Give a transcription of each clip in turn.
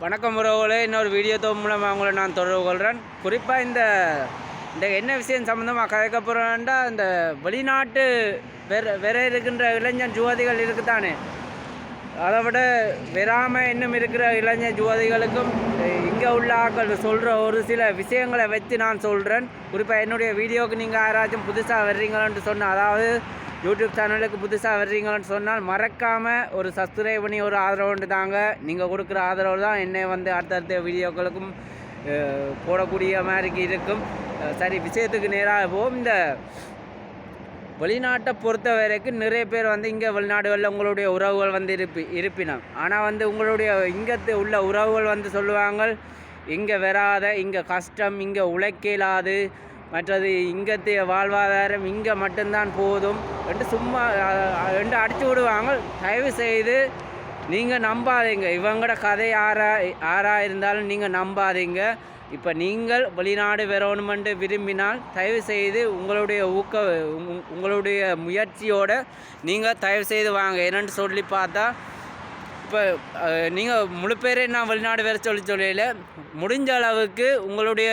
வணக்கம் உறவுகளே. இன்னொரு வீடியோ தொகுப்பு மூலமாக அவங்களை நான் தொடர்பு கொள்கிறேன் குறிப்பாக இந்த இந்த என்ன விஷயம் சம்மந்தமாக கதைக்க இந்த வெளிநாட்டு வேற வேற இருக்கின்ற இளைஞர் ஜுவாதிகள் இருக்குதானே? அதை விட வெறாமல் இன்னும் இருக்கிற இளைஞர் ஜுவாதிகளுக்கும் இங்கே உள்ள ஆக்கள் சொல்கிற ஒரு சில விஷயங்களை வச்சு நான் சொல்கிறேன் குறிப்பாக என்னுடைய வீடியோவுக்கு நீங்கள் யாராச்சும் புதுசாக வர்றீங்களான்னு சொன்ன அதாவது யூடியூப் சேனலுக்கு புதுசாக வர்றீங்கன்னு சொன்னால் மறக்காமல் ஒரு சப்ஸ்கிரைப் பண்ணி ஒரு ஆதரவு தாங்க. நீங்கள் கொடுக்குற ஆதரவு தான் என்னை வந்து அடுத்தடுத்த வீடியோக்களுக்கும் போடக்கூடிய மாதிரி இருக்கும். சரி விஷயத்துக்கு நேராக போகும் இந்த வெளிநாட்டை பொறுத்த வரைக்கும் நிறைய பேர் வந்து இங்கே வெளிநாடுகளில் உங்களுடைய உறவுகள் வந்து இருப்பி இருப்பினம். ஆனால் வந்து உங்களுடைய இங்கே உள்ள உறவுகள் வந்து சொல்லுவாங்க இங்கே வராத இங்கே கஷ்டம் இங்கே உழைக்கலாது மற்றது இங்கத்தைய வாழ்வாதாரம் இங்கே மட்டும்தான் போதும் என்று சும்மா என்று அடித்து விடுவாங்க. தயவு செய்து நீங்கள் நம்பாதீங்க. இவங்களோட கதை ஆறா ஆறாக இருந்தாலும் நீங்கள் நம்பாதீங்க. இப்போ நீங்கள் வெளிநாடு வரணுமென்று விரும்பினால் தயவு செய்து உங்களுடைய ஊக்க உங்களுடைய முயற்சியோடு நீங்கள் தயவு செய்து வாங்க. என்னென்று சொல்லி பார்த்தா இப்போ நீங்கள் முழு பேரே நான் வெளிநாடு வேறு சொல்லி சொல்லல. முடிஞ்ச அளவுக்கு உங்களுடைய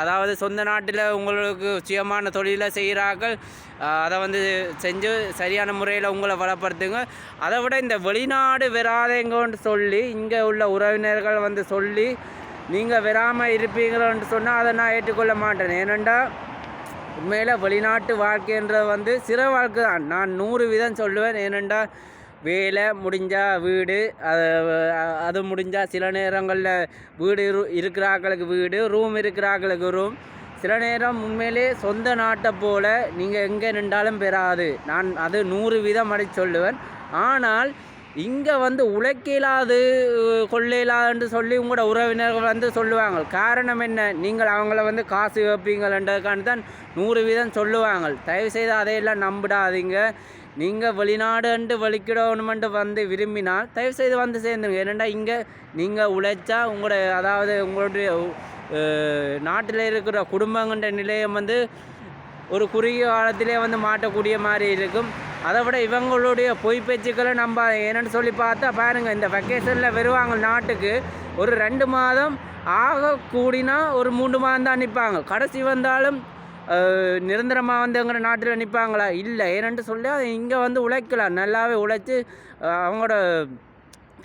அதாவது சொந்த நாட்டில் உங்களுக்கு சுயமான தொழிலை செய்கிறார்கள் அதை வந்து செஞ்சு சரியான முறையில் உங்களை வளப்படுத்துங்க. அதை விட இந்த வெளிநாடு வராதேங்கன்னு சொல்லி இங்கே உள்ள உறவினர்கள் வந்து சொல்லி நீங்கள் வராமல் இருப்பீங்களோன்னு சொன்னால் அதை நான் ஏற்றுக்கொள்ள மாட்டேன். ஏனெண்டா உண்மையில் வெளிநாட்டு வாழ்க்கைன்றது வந்து சிற வாழ்க்கை தான் நான் நூறு வீதம் சொல்லுவேன். ஏனெண்டா வேலை முடிஞ்சால் வீடு அது அது முடிஞ்சால் சில நேரங்களில் வீடு இரு இருக்கிறாக்களுக்கு வீடு ரூம் இருக்கிறாக்களுக்கு ரூம் சில நேரம் உண்மையிலே சொந்த நாட்டை போல் நீங்கள் எங்கே நின்றாலும் பெறாது. நான் அது நூறு வீதம் அடி சொல்லுவேன். ஆனால் இங்கே வந்து உழைக்கலாது கொள்ளையிலாதுன்னு சொல்லி உங்களோட உறவினர்கள் வந்து சொல்லுவாங்க. காரணம் என்ன? நீங்கள் அவங்கள வந்து காசு வைப்பீங்கன்றதுக்காண்டி தான் நூறு வீதம் சொல்லுவாங்க. தயவு செய்து அதையெல்லாம் நம்பிடாதீங்க. நீங்கள் வெளிநாடுன்ட்டு வலிக்கிடணுமென்ட்டு வந்து விரும்பினால் தயவு செய்து வந்து சேர்ந்துருங்க. ஏனெண்டா இங்கே நீங்கள் உழைச்சா உங்களோட அதாவது உங்களுடைய நாட்டில் இருக்கிற குடும்பங்கன்ற நிலையம் வந்து ஒரு குறுகிய காலத்திலே வந்து மாட்டக்கூடிய மாதிரி இருக்கும். அதை விட இவங்களுடைய பொய் பேச்சுக்களை நம்ம என்னென்னு சொல்லி பார்த்தா பாருங்கள் இந்த வெக்கேஷனில் வருவாங்க நாட்டுக்கு ஒரு ரெண்டு மாதம் ஆக கூடினா ஒரு மூன்று மாதம் தான் நிற்பாங்க. கடைசி வந்தாலும் நிரந்தரமாக வந்து எங்கள் நாட்டில் நிற்பாங்களா இல்லை. ஏனென்று சொல்லி இங்கே வந்து உழைக்கலாம் நல்லாவே உழைச்சி அவங்களோட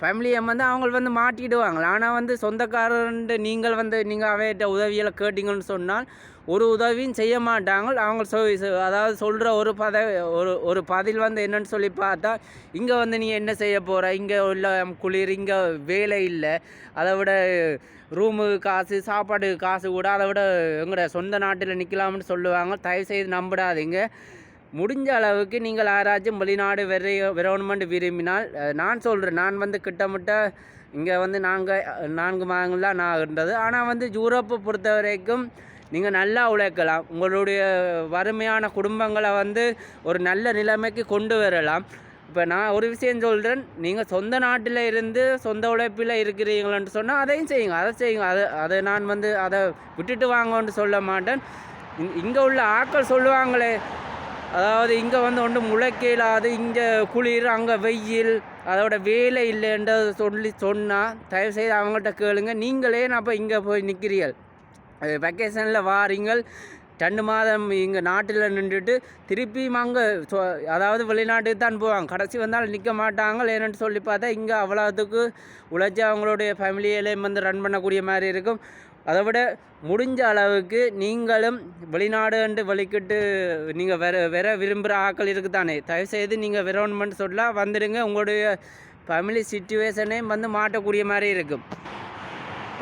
ஃபேமிலியை வந்து அவங்க வந்து மாட்டிடுவாங்க ஆனால் வந்து சொந்தக்காரன்ட்டு நீங்கள் வந்து நீங்கள் அவையிட்ட உதவியெல்லாம் கேட்டிங்கன்னு சொன்னால் ஒரு உதவியும் செய்ய மாட்டாங்க அவங்க சொ அதாவது சொல்கிற ஒரு பத ஒரு ஒரு பதில் வந்து என்னன்னு சொல்லி பார்த்தா இங்கே வந்து நீ என்ன செய்ய போகிற இங்கே உள்ள குளிர் இங்கே வேலை இல்லை. அதை விட ரூமு காசு சாப்பாடு காசு கூட அதை விட எங்களோட சொந்த நாட்டில் நிற்கலாம்னு சொல்லுவாங்க. தயவு செய்து நம்பிடாதீங்க. முடிஞ்ச அளவுக்கு நீங்கள் யாராச்சும் வெளிநாடு வெற வரணுமென்று விரும்பினால் நான் சொல்கிறேன் நான் வந்து கிட்டமிட்ட இங்கே வந்து நாங்கள் நான்கு மாதங்கள்லாம் நான் இருந்தது. ஆனால் வந்து யூரோப்பை பொறுத்த வரைக்கும் நீங்கள் நல்லா உழைக்கலாம். உங்களுடைய வறுமையான குடும்பங்களை வந்து ஒரு நல்ல நிலைமைக்கு கொண்டு வரலாம். இப்போ நான் ஒரு விஷயம் சொல்கிறேன் நீங்கள் சொந்த நாட்டில் இருந்து சொந்த உழைப்பில் இருக்கிறீங்களன்னு சொன்னால் அதையும் செய்யுங்க அதை செய்யுங்க. அதை அதை நான் வந்து அதை விட்டுட்டு வாங்கன்னு சொல்ல மாட்டேன். இங்கே உள்ள ஆட்கள் சொல்லுவாங்களே அதாவது இங்கே வந்து ஒன்று முளைக்கலாது இங்கே குளிர் அங்கே வெயில் அதோட வேலை இல்லைன்றத சொல்லி சொன்னால் தயவுசெய்து அவங்கள்ட்ட கேளுங்க. நீங்களே நான் இப்போ இங்கே போய் நிற்கிறீர்கள் வெக்கேஷனில் வாரீங்கள். ரெண்டு மாதம் இங்கே நாட்டில் நின்றுட்டு திருப்பியும் அங்கே சொ அதாவது வெளிநாட்டுக்கு தான் போவாங்க. கடைசி வந்தாலும் நிற்க மாட்டாங்க. ஏன்னு சொல்லி பார்த்தா இங்கே அவ்வளோத்துக்கு உழைச்சி அவங்களுடைய ஃபேமிலியிலையும் வந்து ரன் பண்ணக்கூடிய மாதிரி இருக்கும். அதை விட முடிஞ்ச அளவுக்கு நீங்களும் வெளிநாடுன்ட்டு வெளிக்கிட்டு நீங்கள் வேற வேற விரும்புகிற ஆட்கள் இருக்குதானே? தயவுசெய்து நீங்கள் வரணுமென்னு சொல்ல வந்துடுங்க. உங்களுடைய ஃபேமிலி சுச்சுவேஷனையும் வந்து மாட்டக்கூடிய மாதிரி இருக்கும்.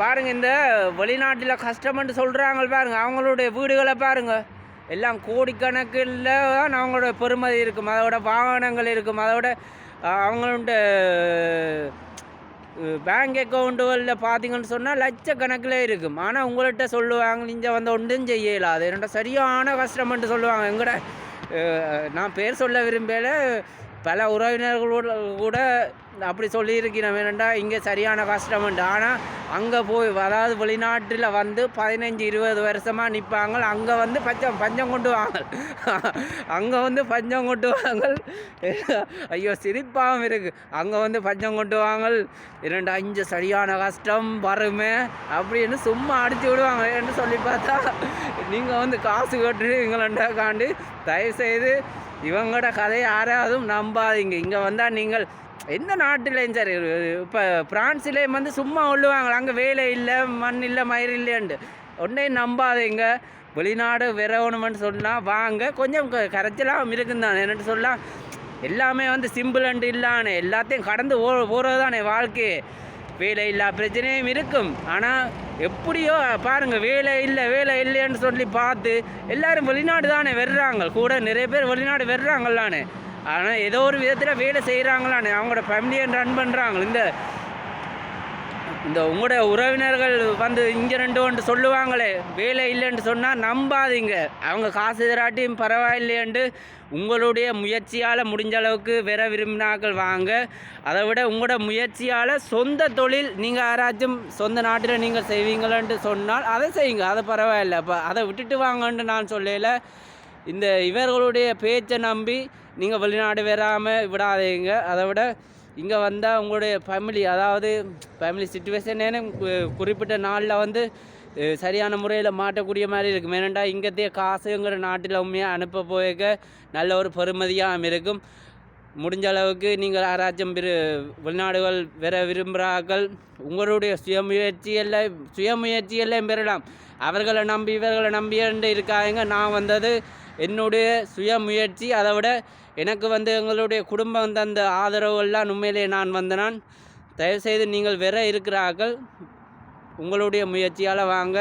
பாருங்க இந்த வெளிநாட்டில் கஷ்டம்னு சொல்கிறாங்க பாருங்கள் அவங்களுடைய வீடுகளை பாருங்கள் எல்லாம் கோடிக்கணக்கில் தான் அவங்களோட பெருமதி இருக்கும். அதோட வாகனங்கள் இருக்கும். அதோட அவங்களோட பேங்க் அக்கௌண்ட்டுகளில் பார்த்தீங்கன்னு சொன்னால் லட்சக்கணக்கில் இருக்கும். ஆனால் உங்கள்கிட்ட சொல்லுவாங்க நீங்கள் வந்து ஒன்றும் செய்யலை. அது என்னோட சரியான கஷ்டம்ன்ட்டு சொல்லுவாங்க. எங்கட நான் பேர் சொல்ல விரும்பலை. பல உறவினர்களோட கூட அப்படி சொல்லியிருக்கிறோம் வேணுண்டா இங்கே சரியான கஷ்டம் உண்டு. ஆனால் அங்கே போய் அதாவது வெளிநாட்டில் வந்து பதினஞ்சு இருபது வருஷமாக நிற்பாங்க. அங்கே வந்து பஞ்சம் பஞ்சம் கொண்டு வாங்க. அங்கே வந்து பஞ்சம் கொண்டு வாங்க. ஐயோ சிரிப்பாகவும் இருக்குது அங்கே வந்து பஞ்சம் கொண்டு வாங்க. இரண்டு அஞ்சு சரியான கஷ்டம் வறுமை அப்படின்னு சும்மா அடித்து விடுவாங்க என்று சொல்லி பார்த்தா நீங்கள் வந்து காசு கட்டுறீங்களா காண்டு தயவுசெய்து இவங்களோட கதையை யாராவதும் நம்பாதீங்க. இங்கே வந்தால் நீங்கள் எந்த நாட்டிலையும் சரி இப்போ பிரான்ஸ்லேயும் வந்து சும்மா உள்ளுவாங்க அங்கே வேலை இல்லை மண் இல்லை மயிர் இல்லைன்ட்டு ஒன்றையும் நம்பாதீங்க. வெளிநாடு விரவணுமென்னு சொன்னால் வாங்க. கொஞ்சம் கரைச்சலாக கரைச்சலாம் இருக்குன்னு என்னட்டு சொல்லலாம் எல்லாமே வந்து சிம்பிள் அண்டு இல்லானே. எல்லாத்தையும் கடந்து ஓ போகிறது தானே வாழ்க்கை. வேலை இல்லா பிரச்சனையும் இருக்கும். ஆனால் எப்படியோ பாருங்கள் வேலை இல்லை வேலை இல்லைன்னு சொல்லி பார்த்து எல்லாரும் வெளிநாடு தானே வர்றாங்க. கூட நிறைய பேர் வெளிநாடு வர்றாங்களானே ஆனால் ஏதோ ஒரு விதத்தில் வேலை செய்கிறாங்களானே அவங்களோட ஃபேமிலியை ரன் பண்ணுறாங்க இந்த இந்த உங்களோட உறவினர்கள் வந்து இங்கே ரெண்டு ஒன்று சொல்லுவாங்களே வேலை இல்லைன்னு சொன்னால் நம்பாதீங்க. அவங்க காசு திராட்டியும் பரவாயில்லையன்ட்டு உங்களுடைய முயற்சியால் முடிஞ்ச அளவுக்கு வேற விரும்பினாக்கள் வாங்க. அதை விட உங்களோட முயற்சியால் சொந்த தொழில் நீங்கள் யாராச்சும் சொந்த நாட்டில் நீங்கள் செய்வீங்களான்ட்டு சொன்னால் அதை செய்யுங்க. அதை பரவாயில்ல. அப்போ அதை விட்டுட்டு வாங்கன்ட்டு நான் சொல்லல. இந்த இவர்களுடைய பேச்சை நம்பி நீங்கள் வெளிநாடு வராமல் விடாதீங்க. அதை விட இங்கே வந்தால் உங்களுடைய ஃபேமிலி அதாவது ஃபேமிலி சுச்சுவேஷனேன்னு குறிப்பிட்ட நாளில் வந்து சரியான முறையில் மாட்டக்கூடிய மாதிரி இருக்கும். ஏனெண்டா இங்கத்தையே காசுங்கிற நாட்டில் உண்மையாக அனுப்ப போயிருக்க நல்ல ஒரு பெருமதியாக இருக்கும். முடிஞ்ச அளவுக்கு நீங்கள் யாராச்சும் விரு வெளிநாடுகள் வர விரும்புகிறார்கள். உங்களுடைய சுயமுயற்சியில் சுயமுயற்சியெல்லாம் பெறலாம். அவர்களை நம்பி இவர்களை நம்பியண்டு இருக்காங்க? நான் வந்தது என்னுடைய சுயமுயற்சி அதை விட எனக்கு வந்து எங்களுடைய குடும்பம் தந்த ஆதரவுகள்லாம் உண்மையிலே நான் வந்த நான் தயவுசெய்து நீங்கள் வேற இருக்கிறார்கள். உங்களுடைய முயற்சியால் வாங்க.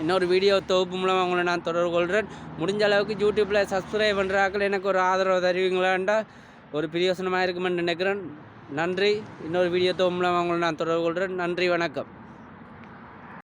இன்னொரு வீடியோ தொகுப்பு மூலம் உங்களை நான் தொடர்பு கொள்கிறேன் முடிஞ்ச அளவுக்கு யூடியூப்பில் சப்ஸ்கிரைப் பண்ணுறாக்கள் எனக்கு ஒரு ஆதரவு தருவீங்களாண்டா ஒரு பிரியோசனமாக இருக்குமென்னு நினைக்கிறேன். நன்றி. இன்னொரு வீடியோ தொகுப்பு மூலம் உங்களை நான் தொடர்பு கொள்கிறேன் நன்றி வணக்கம்.